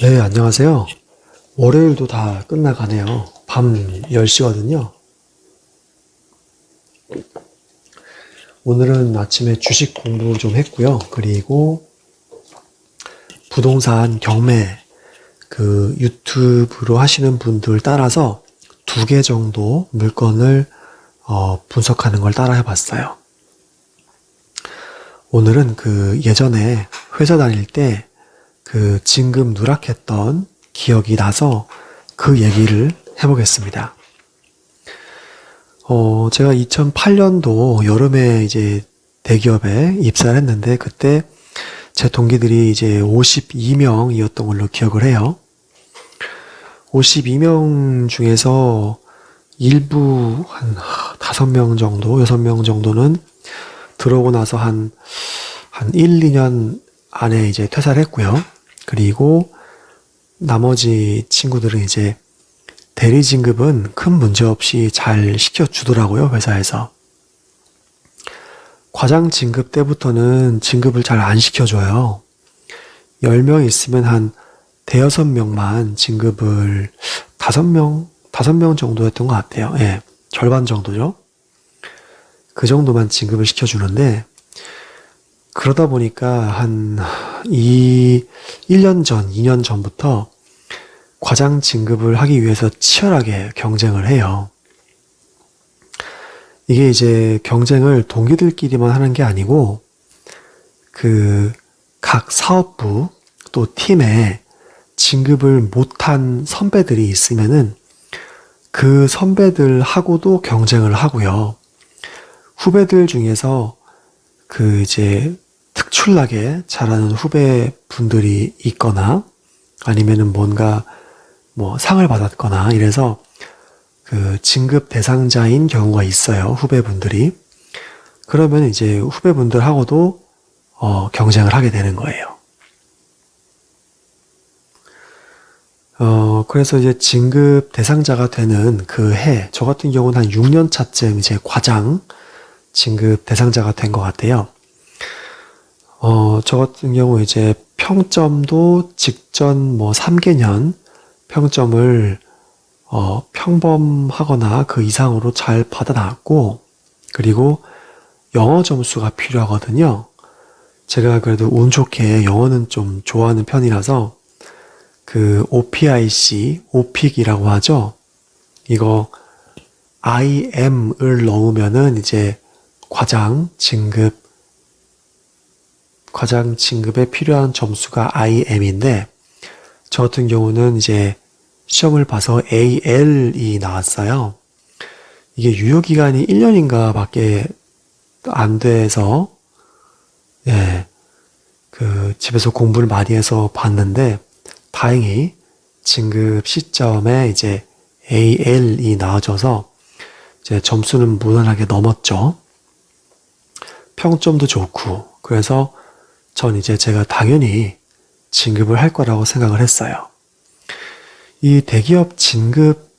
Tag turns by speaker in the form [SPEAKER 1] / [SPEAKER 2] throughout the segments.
[SPEAKER 1] 네, 안녕하세요. 월요일도 다 끝나가네요. 밤 10시거든요. 오늘은 아침에 주식 공부 좀 했고요. 그리고 부동산 경매 그 유튜브로 하시는 분들 따라서 두 개 정도 물건을 어, 분석하는 걸 따라 해봤어요. 오늘은 그 예전에 회사 다닐 때 그 진급 누락했던 기억이 나서 그 얘기를 해보겠습니다. 어, 제가 2008년도 여름에 이제 대기업에 입사를 했는데 그때 제 동기들이 이제 52명이었던 걸로 기억을 해요. 52명 중에서 일부 한 5명 정도, 6명 정도는 들어오고 나서 한, 한 1, 2년 안에 이제 퇴사를 했고요. 그리고 나머지 친구들은 이제 대리 진급은 큰 문제 없이 잘 시켜주더라고요, 회사에서. 과장 진급 때부터는 진급을 잘 안 시켜줘요. 10명 있으면 한 대여섯 명만 진급을 다섯 명, 다섯 명 정도였던 것 같아요. 예. 절반 정도죠. 그 정도만 진급을 시켜주는데, 그러다 보니까 한 이 1년 전, 2년 전부터 과장 진급을 하기 위해서 치열하게 경쟁을 해요. 이게 이제 경쟁을 동기들끼리만 하는 게 아니고 그 각 사업부 또 팀에 진급을 못한 선배들이 있으면은 그 선배들하고도 경쟁을 하고요. 후배들 중에서 그 이제 특출나게 잘하는 후배 분들이 있거나 아니면은 뭔가 뭐 상을 받았거나 이래서 그 진급 대상자인 경우가 있어요. 후배분들이. 그러면 이제 후배분들하고도 어, 경쟁을 하게 되는 거예요. 어, 그래서 이제 진급 대상자가 되는 그 해, 저 같은 경우는 한 6년 차쯤 이제 과장 진급 대상자가 된 것 같아요. 어, 저 같은 경우 이제 평점도 직전 뭐 3개년 평점을 어, 평범하거나 그 이상으로 잘 받아 나왔고, 그리고 영어 점수가 필요하거든요. 제가 그래도 운 좋게 영어는 좀 좋아하는 편이라서 그 OPIC, OPIC이라고 하죠. 이거 IM을 넣으면은 이제 과장 진급 과장 진급에 필요한 점수가 IM인데 저 같은 경우는 이제 시험을 봐서 AL이 나왔어요. 이게 유효 기간이 1년인가 밖에 안 돼서 예. 그 집에서 공부를 많이 해서 봤는데 다행히 진급 시점에 이제 AL이 나와줘서 이제 점수는 무난하게 넘었죠. 평점도 좋고 그래서 전 이제 제가 당연히 진급을 할 거라고 생각을 했어요. 이 대기업 진급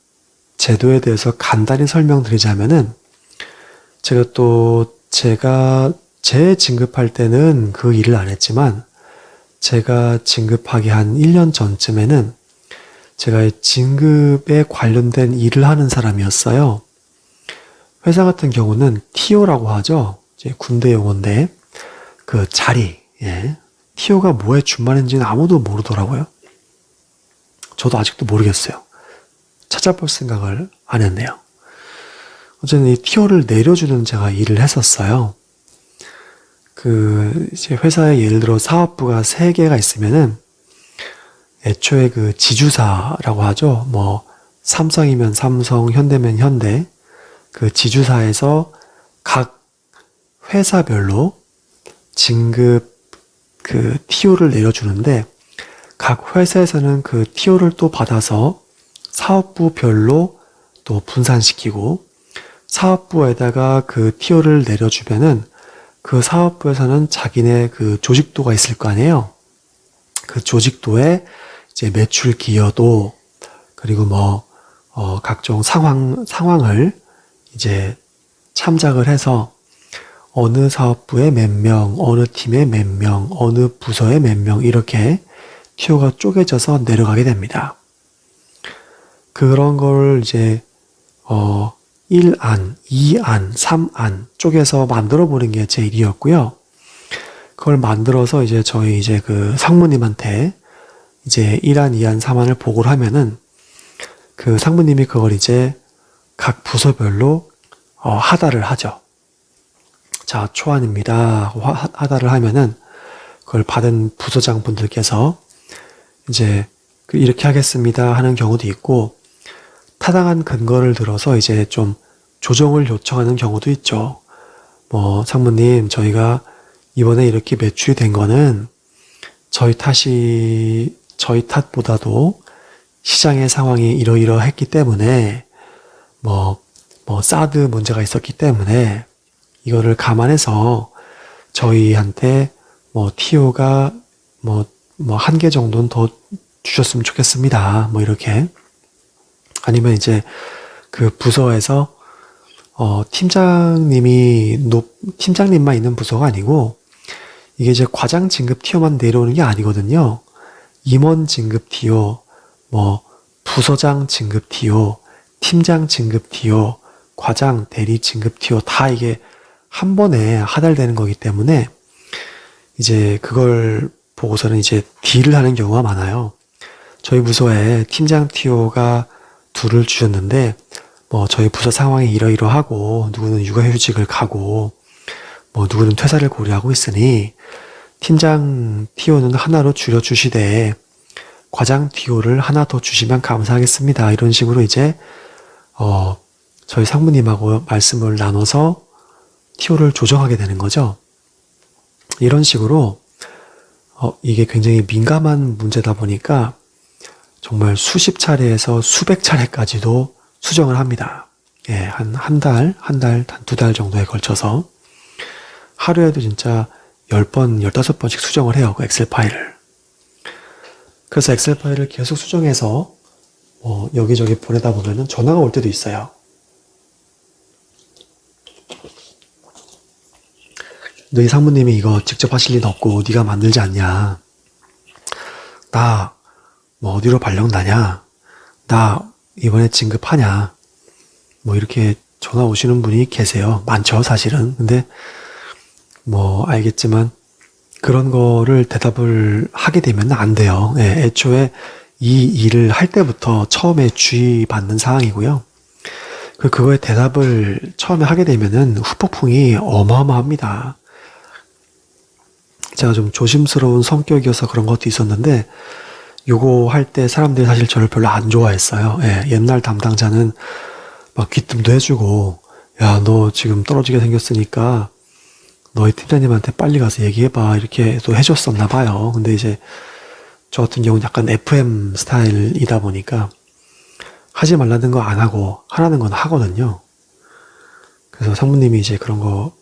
[SPEAKER 1] 제도에 대해서 간단히 설명드리자면은 제가 또 제가 제 진급할 때는 그 일을 안 했지만 제가 진급하기 한 1년 전쯤에는 제가 진급에 관련된 일을 하는 사람이었어요. 회사 같은 경우는 TO라고 하죠. 군대 용어인데 그 자리, 예. TO가 뭐에 준말인지는 아무도 모르더라고요. 저도 아직도 모르겠어요. 찾아볼 생각을 안 했네요. 어쨌든 이 TO를 내려주는 제가 일을 했었어요. 그, 이제 회사에 예를 들어 사업부가 세 개가 있으면은 애초에 그 지주사라고 하죠. 뭐, 삼성이면 삼성, 현대면 현대. 그 지주사에서 각 회사별로 진급 그 TO를 내려주는데 각 회사에서는 그 TO를 또 받아서 사업부별로 또 분산시키고 사업부에다가 그 TO를 내려주면은 그 사업부에서는 자기네 그 조직도가 있을 거 아니에요. 그 조직도에 이제 매출 기여도 그리고 뭐 어, 각종 상황 상황을 이제 참작을 해서 어느 사업부에 몇 명, 어느 팀에 몇 명, 어느 부서에 몇 명 이렇게 티오가 쪼개져서 내려가게 됩니다. 그런 걸 이제 어 1안, 2안, 3안 쪼개서 만들어 보는 게 제 일이었고요. 그걸 만들어서 이제 저희 이제 그 상무님한테 이제 1안, 2안, 3안을 보고를 하면은 그 상무님이 그걸 이제 각 부서별로 어, 하다를 하죠. 자, 초안입니다. 하다를 하면은 그걸 받은 부서장 분들께서 이제 그 이렇게 하겠습니다 하는 경우도 있고 타당한 근거를 들어서 이제 좀 조정을 요청하는 경우도 있죠. 뭐 상무님 저희가 이번에 이렇게 매출이 된 거는 저희 탓이 저희 탓보다도 시장의 상황이 이러이러했기 때문에 뭐, 뭐, 사드 문제가 있었기 때문에 이거를 감안해서 저희한테 뭐, TO가 뭐, 뭐, 한 개 정도는 더 주셨으면 좋겠습니다. 뭐, 이렇게. 아니면 이제 그 부서에서 어, 팀장님이 높, 팀장님만 있는 부서가 아니고 이게 이제 과장 진급 티어만 내려오는 게 아니거든요. 임원 진급 티어, 뭐 부서장 진급 티어, 팀장 진급 티어, 과장 대리 진급 티어 다 이게 한 번에 하달되는 거기 때문에 이제 그걸 보고서는 이제 딜을 하는 경우가 많아요. 저희 부서에 팀장 티오가 둘을 주셨는데 뭐 저희 부서 상황이 이러이러하고 누구는 육아휴직을 가고 뭐 누구는 퇴사를 고려하고 있으니 팀장 티오는 하나로 줄여 주시되 과장 티오를 하나 더 주시면 감사하겠습니다. 이런 식으로 이제 어 저희 상무님하고 말씀을 나눠서 티오를 조정하게 되는 거죠. 이런 식으로 어 이게 굉장히 민감한 문제다 보니까 정말 수십 차례에서 수백 차례까지도 수정을 합니다. 예, 한, 한 달, 한 달, 한 두 달 정도에 걸쳐서 하루에도 진짜 10번, 15번씩 수정을 해요. 그 엑셀 파일을. 그래서 엑셀 파일을 계속 수정해서 뭐 여기저기 보내다 보면은 전화가 올 때도 있어요. 너희 상무님이 이거 직접 하실 일 없고 네가 만들지 않냐. 나 뭐 어디로 발령 나냐? 나 이번에 진급하냐? 뭐 이렇게 전화 오시는 분이 계세요. 많죠, 사실은. 근데 뭐 알겠지만 그런 거를 대답을 하게 되면 안 돼요. 예, 애초에 이 일을 할 때부터 처음에 주의받는 상황이고요. 그 그거에 대답을 처음에 하게 되면은 후폭풍이 어마어마합니다. 제가 좀 조심스러운 성격이어서 그런 것도 있었는데 요거 할 때 사람들이 사실 저를 별로 안 좋아했어요. 예, 옛날 담당자는 막 귀뜸도 해주고, 야, 너 지금 떨어지게 생겼으니까 너희 팀장님한테 빨리 가서 얘기해봐. 이렇게 또 해줬었나 봐요. 근데 이제 저 같은 경우는 약간 FM 스타일이다 보니까 하지 말라는 거 안 하고 하라는 건 하거든요. 그래서 상무님이 이제 그런 거,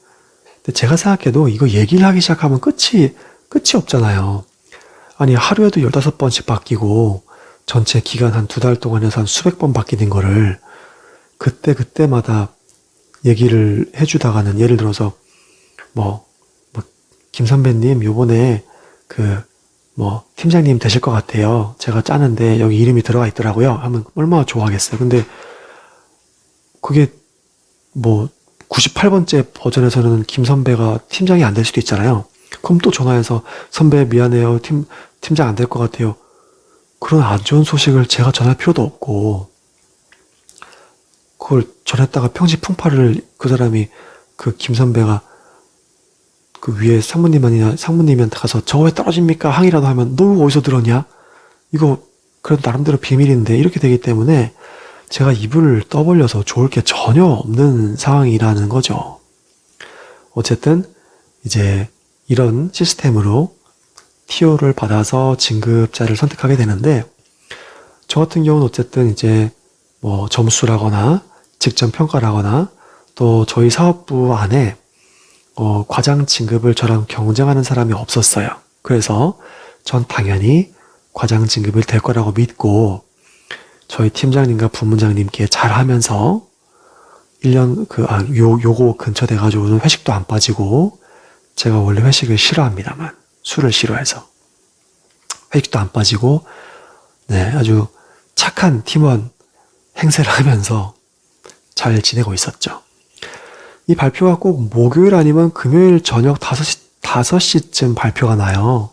[SPEAKER 1] 근데 제가 생각해도 이거 얘기를 하기 시작하면 끝이, 끝이 없잖아요. 아니, 하루에도 15번씩 바뀌고, 전체 기간 한 두 달 동안 해서 한 수백 번 바뀌는 거를, 그때, 그때마다 얘기를 해주다가는, 예를 들어서, 뭐, 뭐, 김 선배님, 요번에, 그, 뭐, 팀장님 되실 것 같아요. 제가 짜는데, 여기 이름이 들어가 있더라고요. 하면 얼마나 좋아하겠어요. 근데, 그게, 뭐, 98번째 버전에서는 김 선배가 팀장이 안 될 수도 있잖아요. 그럼 또 전화해서 선배 미안해요. 팀 팀장 안 될 것 같아요. 그런 안 좋은 소식을 제가 전할 필요도 없고 그걸 전했다가 평시풍파를 그 사람이 그 김 선배가 그 위에 상무님이나 상무님한테 가서 저 왜 떨어집니까 항의라도 하면 너 어디서 들었냐? 이거 그래도 나름대로 비밀인데 이렇게 되기 때문에 제가 입을 떠벌려서 좋을 게 전혀 없는 상황이라는 거죠. 어쨌든 이제 이런 시스템으로 TO를 받아서 진급자를 선택하게 되는데 저 같은 경우는 어쨌든 이제 뭐 점수라거나 직전 평가라거나 또 저희 사업부 안에 어, 과장 진급을 저랑 경쟁하는 사람이 없었어요. 그래서 전 당연히 과장 진급을 될 거라고 믿고 저희 팀장님과 부문장님께 잘 하면서 1년 그, 아, 요, 요거 근처 돼가지고는 회식도 안 빠지고 제가 원래 회식을 싫어합니다만 술을 싫어해서 회식도 안 빠지고, 네, 아주 착한 팀원 행세를 하면서 잘 지내고 있었죠. 이 발표가 꼭 목요일 아니면 금요일 저녁 5시, 5시쯤 발표가 나요.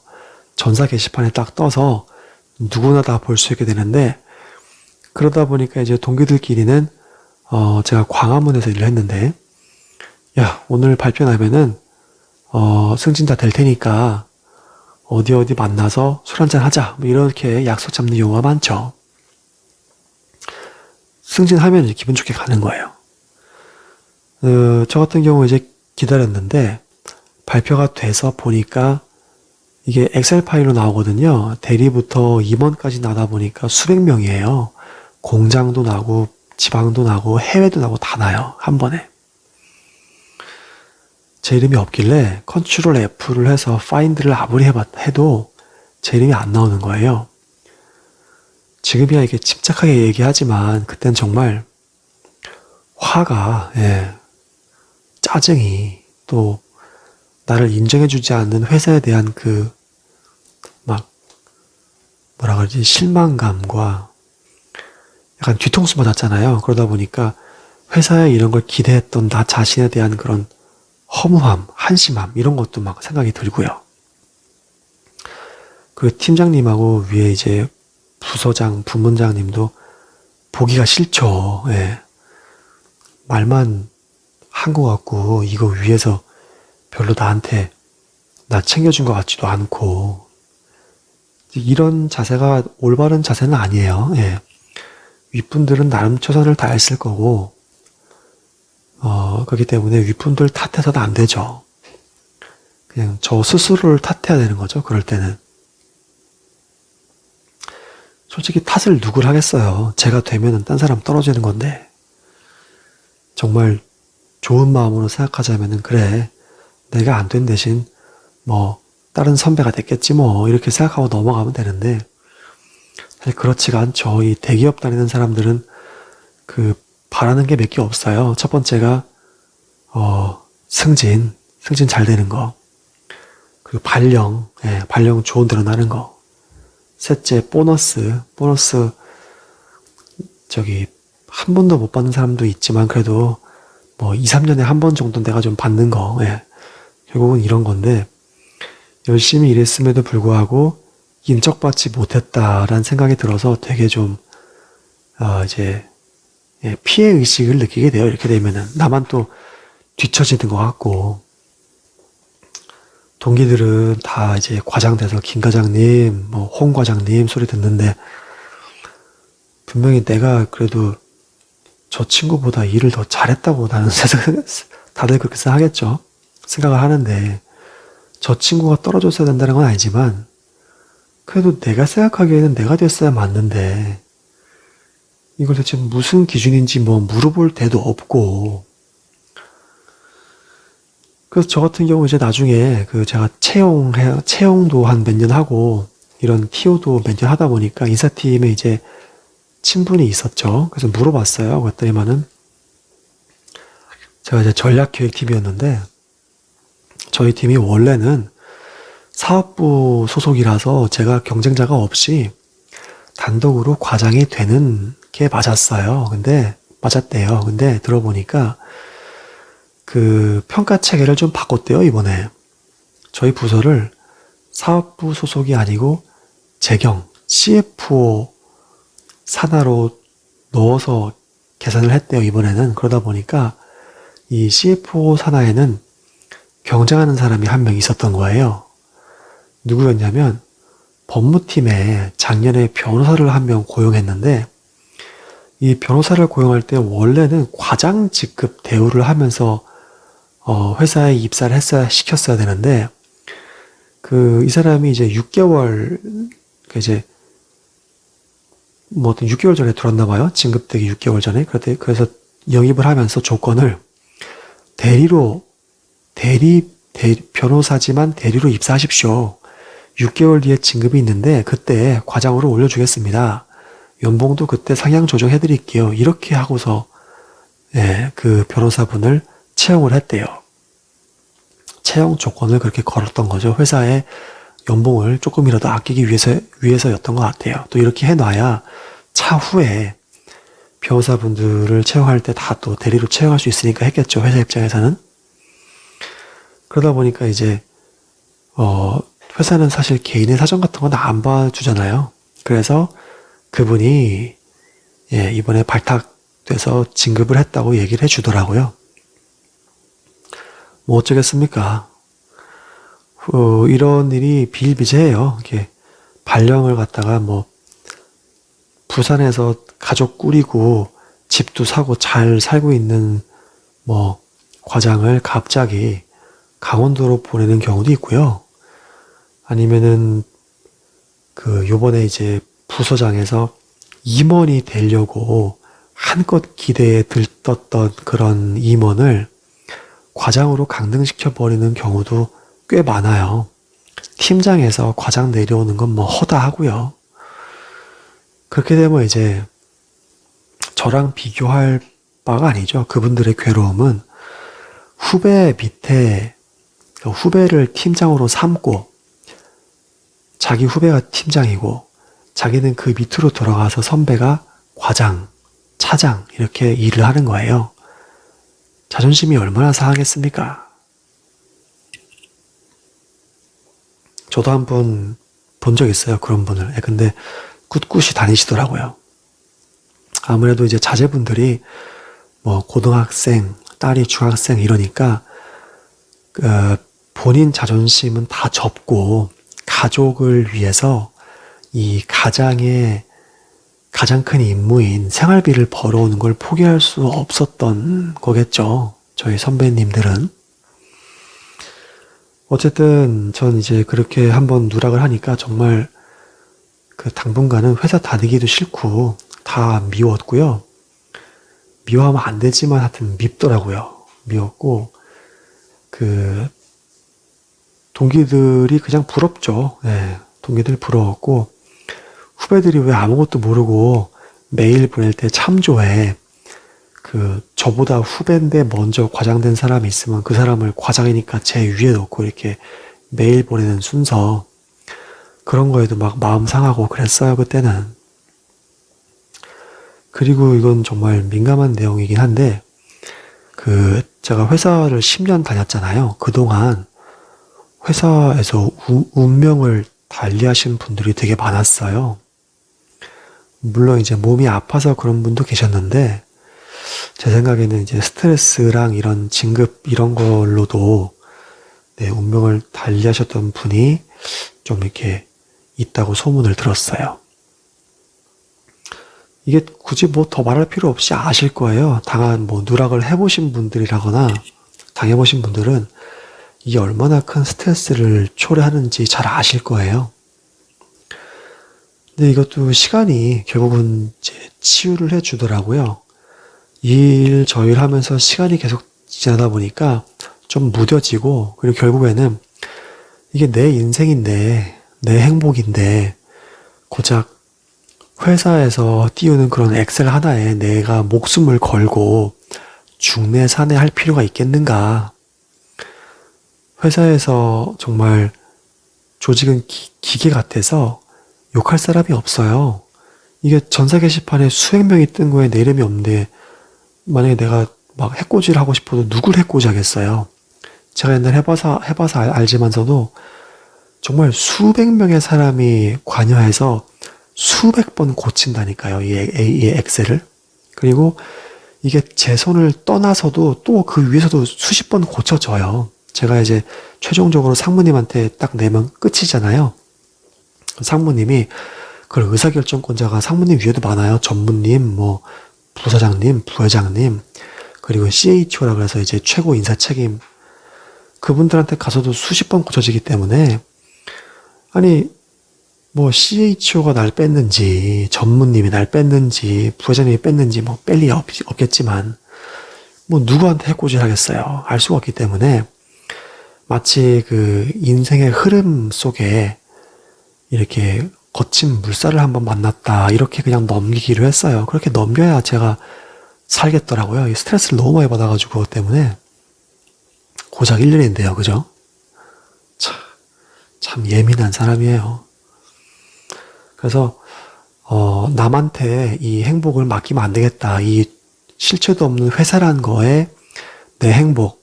[SPEAKER 1] 전사 게시판에 딱 떠서 누구나 다 볼 수 있게 되는데, 그러다 보니까 이제 동기들끼리는, 어, 제가 광화문에서 일을 했는데, 야, 오늘 발표 나면은, 어, 승진자 될 테니까, 어디 어디 만나서 술 한잔 하자. 뭐 이렇게 약속 잡는 경우가 많죠. 승진하면 이제 기분 좋게 가는 거예요. 어, 저 같은 경우 이제 기다렸는데 발표가 돼서 보니까 이게 엑셀 파일로 나오거든요. 대리부터 임원까지 나다 보니까 수백 명이에요. 공장도 나고 지방도 나고 해외도 나고 다 나요. 한 번에. 제 이름이 없길래 컨트롤 F를 해서 파인드를 아무리 해봤, 해도 제 이름이 안 나오는 거예요. 지금이야 이게 침착하게 얘기하지만 그땐 정말 화가, 예, 짜증이 또 나를 인정해주지 않는 회사에 대한 그 막 뭐라 그러지 실망감과 약간 뒤통수 맞았잖아요. 그러다 보니까 회사에 이런 걸 기대했던 나 자신에 대한 그런 허무함, 한심함 이런 것도 막 생각이 들고요. 그 팀장님하고 위에 이제 부서장, 부문장님도 보기가 싫죠. 예. 말만 한 것 같고 이거 위에서 별로 나한테 나 챙겨준 것 같지도 않고 이런 자세가 올바른 자세는 아니에요. 예. 윗분들은 나름 최선을 다했을 거고 어, 그렇기 때문에 윗분들 탓해서는 안 되죠. 그냥 저 스스로를 탓해야 되는 거죠. 그럴 때는. 솔직히 탓을 누굴 하겠어요. 제가 되면은 딴 사람 떨어지는 건데. 정말 좋은 마음으로 생각하자면은, 그래. 내가 안 된 대신, 뭐, 다른 선배가 됐겠지 뭐, 이렇게 생각하고 넘어가면 되는데, 사실 그렇지가 않죠. 이 대기업 다니는 사람들은 그 바라는 게 몇 개 없어요. 첫 번째가 어 승진, 승진 잘 되는 거. 그리고 발령, 예, 발령 좋은 데로 나는 거. 셋째 보너스, 보너스 저기 한 번도 못 받는 사람도 있지만 그래도 뭐 2, 3년에 한 번 정도 내가 좀 받는 거. 예. 결국은 이런 건데 열심히 일했음에도 불구하고 인정받지 못했다라는 생각이 들어서 되게 좀 어, 이제 예, 피해 의식을 느끼게 돼요. 이렇게 되면은 나만 또 뒤처지는 것 같고 동기들은 다 이제 과장돼서 김 과장님, 뭐 홍 과장님 소리 듣는데 분명히 내가 그래도 저 친구보다 일을 더 잘했다고 나는 다들 그렇게 생각하겠죠. 생각을 하는데 저 친구가 떨어졌어야 된다는 건 아니지만 그래도 내가 생각하기에는 내가 됐어야 맞는데 이걸 대체 무슨 기준인지 뭐 물어볼 데도 없고 그래서 저 같은 경우 이제 나중에 그 제가 채용 해 채용도 한 몇 년 하고 이런 TO도 몇 년 하다 보니까 인사팀에 이제 친분이 있었죠. 그래서 물어봤어요. 그랬더니만은 제가 이제 전략기획팀이었는데 저희 팀이 원래는 사업부 소속이라서 제가 경쟁자가 없이 단독으로 과장이 되는 게 맞았어요. 근데 맞았대요. 근데 들어보니까 그 평가 체계를 좀 바꿨대요, 이번에. 저희 부서를 사업부 소속이 아니고 재경, CFO 산하로 넣어서 계산을 했대요, 이번에는. 그러다 보니까 이 CFO 산하에는 경쟁하는 사람이 한 명 있었던 거예요. 누구였냐면 법무팀에 작년에 변호사를 한 명 고용했는데 이 변호사를 고용할 때 원래는 과장 직급 대우를 하면서 어, 회사에 입사를 했어야 시켰어야 되는데 그 이 사람이 이제 6개월 그 이제 뭐 어떤 6개월 전에 들어왔나 봐요. 진급되기 6개월 전에. 그때 그래서 영입을 하면서 조건을 대리로 대리, 대리 변호사지만 대리로 입사하십시오. 6개월 뒤에 진급이 있는데 그때 과장으로 올려주겠습니다. 연봉도 그때 상향 조정해 드릴게요. 이렇게 하고서 예, 그 변호사분을 채용을 했대요. 채용 조건을 그렇게 걸었던 거죠. 회사에 연봉을 조금이라도 아끼기 위해서, 위해서였던 것 같아요. 또 이렇게 해놔야 차후에 변호사분들을 채용할 때 다 또 대리로 채용할 수 있으니까 했겠죠. 회사 입장에서는. 그러다 보니까 이제, 어, 회사는 사실 개인의 사정 같은 건 안 봐주잖아요. 그래서 그분이, 예, 이번에 발탁돼서 진급을 했다고 얘기를 해주더라고요. 뭐 어쩌겠습니까. 어, 이런 일이 비일비재해요. 이게 발령을 갖다가 뭐 부산에서 가족 꾸리고 집도 사고 잘 살고 있는 뭐 과장을 갑자기 강원도로 보내는 경우도 있고요. 아니면은 그 요번에 이제 부서장에서 임원이 되려고 한껏 기대에 들떴던 그런 임원을 과장으로 강등시켜 버리는 경우도 꽤 많아요. 팀장에서 과장 내려오는 건 뭐 허다하고요. 그렇게 되면 이제 저랑 비교할 바가 아니죠. 그분들의 괴로움은 후배 밑에 후배를 팀장으로 삼고 자기 후배가 팀장이고 자기는 그 밑으로 돌아가서 선배가 과장, 차장 이렇게 일을 하는 거예요. 자존심이 얼마나 상하겠습니까? 저도 한번본적 있어요. 그런 분을. 예, 근데 꿋꿋이 다니시더라고요. 아무래도 이제 자제분들이 뭐 고등학생, 딸이 중학생 이러니까 그 본인 자존심은 다 접고 가족을 위해서 이 가장의 가장 큰 임무인 생활비를 벌어오는 걸 포기할 수 없었던 거겠죠. 저희 선배님들은. 어쨌든 전 이제 그렇게 한번 누락을 하니까 정말 그 당분간은 회사 다니기도 싫고 다 미웠고요. 미워하면 안 되지만 하여튼 밉더라고요. 미웠고 그 동기들이 그냥 부럽죠. 네, 동기들 부러웠고 후배들이 왜 아무것도 모르고 메일 보낼 때 참조해. 그 저보다 후배인데 먼저 과장된 사람이 있으면 그 사람을 과장이니까 제 위에 놓고 이렇게 메일 보내는 순서 그런 거에도 막 마음 상하고 그랬어요 그때는 그리고 이건 정말 민감한 내용이긴 한데 그 제가 회사를 10년 다녔잖아요 그동안 회사에서 우, 운명을 달리하신 분들이 되게 많았어요 물론 이제 몸이 아파서 그런 분도 계셨는데 제 생각에는 이제 스트레스랑 이런 진급 이런 걸로도 네, 운명을 달리하셨던 분이 좀 이렇게 있다고 소문을 들었어요. 이게 굳이 뭐 더 말할 필요 없이 아실 거예요. 당한 뭐 누락을 해보신 분들이라거나 당해보신 분들은 이게 얼마나 큰 스트레스를 초래하는지 잘 아실 거예요. 근데 이것도 시간이 결국은 이제 치유를 해 주더라고요. 일, 저 일 하면서 시간이 계속 지나다 보니까 좀 무뎌지고, 그리고 결국에는 이게 내 인생인데, 내 행복인데, 고작 회사에서 띄우는 그런 엑셀 하나에 내가 목숨을 걸고 중내 산에 할 필요가 있겠는가. 회사에서 정말 조직은 기, 기계 같아서 욕할 사람이 없어요. 이게 전사 게시판에 수백 명이 뜬 거에 내 이름이 없는데 만약에 내가 막 해코지를 하고 싶어도 누굴 해코지 하겠어요. 제가 옛날 해봐서 해봐서 알, 알지만서도 정말 수백 명의 사람이 관여해서 수백 번 고친다니까요. 이, 이 엑셀을. 그리고 이게 제 손을 떠나서도 또 그 위에서도 수십 번 고쳐져요. 제가 이제 최종적으로 상무님한테 딱 내면 끝이잖아요. 상무님이 그 의사결정권자가 상무님 위에도 많아요. 전무님, 뭐 부사장님, 부회장님, 그리고 CHO라 그래서 이제 최고 인사 책임 그분들한테 가서도 수십 번 고쳐지기 때문에 아니 뭐 CHO가 날 뺐는지 전무님이 날 뺐는지 부회장님이 뺐는지 뭐 뺄리 없겠지만 뭐 누구한테 해코지를 하겠어요. 알 수가 없기 때문에 마치 그 인생의 흐름 속에 이렇게 거친 물살을 한번 만났다. 이렇게 그냥 넘기기로 했어요. 그렇게 넘겨야 제가 살겠더라고요. 이 스트레스를 너무 많이 받아가지고 그것 때문에 고작 1년인데요. 그죠? 참, 참 예민한 사람이에요. 그래서 어, 남한테 이 행복을 맡기면 안 되겠다. 이 실체도 없는 회사란 거에 내 행복,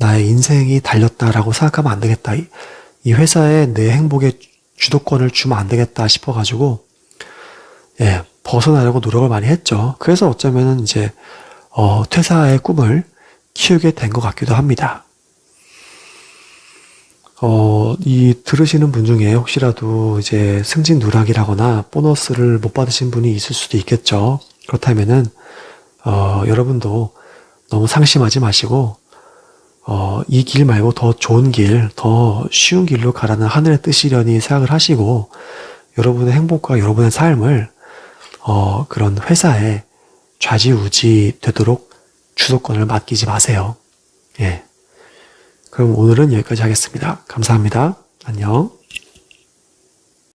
[SPEAKER 1] 나의 인생이 달렸다라고 생각하면 안 되겠다. 이, 이 회사에 내 행복의 주도권을 주면 안 되겠다 싶어가지고, 예, 벗어나려고 노력을 많이 했죠. 그래서 어쩌면은 이제, 어, 퇴사의 꿈을 키우게 된 것 같기도 합니다. 어, 이 들으시는 분 중에 혹시라도 이제 승진 누락이라거나 보너스를 못 받으신 분이 있을 수도 있겠죠. 그렇다면은, 어, 여러분도 너무 상심하지 마시고, 어, 이 길 말고 더 좋은 길, 더 쉬운 길로 가라는 하늘의 뜻이려니 생각을 하시고, 여러분의 행복과 여러분의 삶을, 어, 그런 회사에 좌지우지 되도록 주도권을 맡기지 마세요. 예. 그럼 오늘은 여기까지 하겠습니다. 감사합니다. 안녕.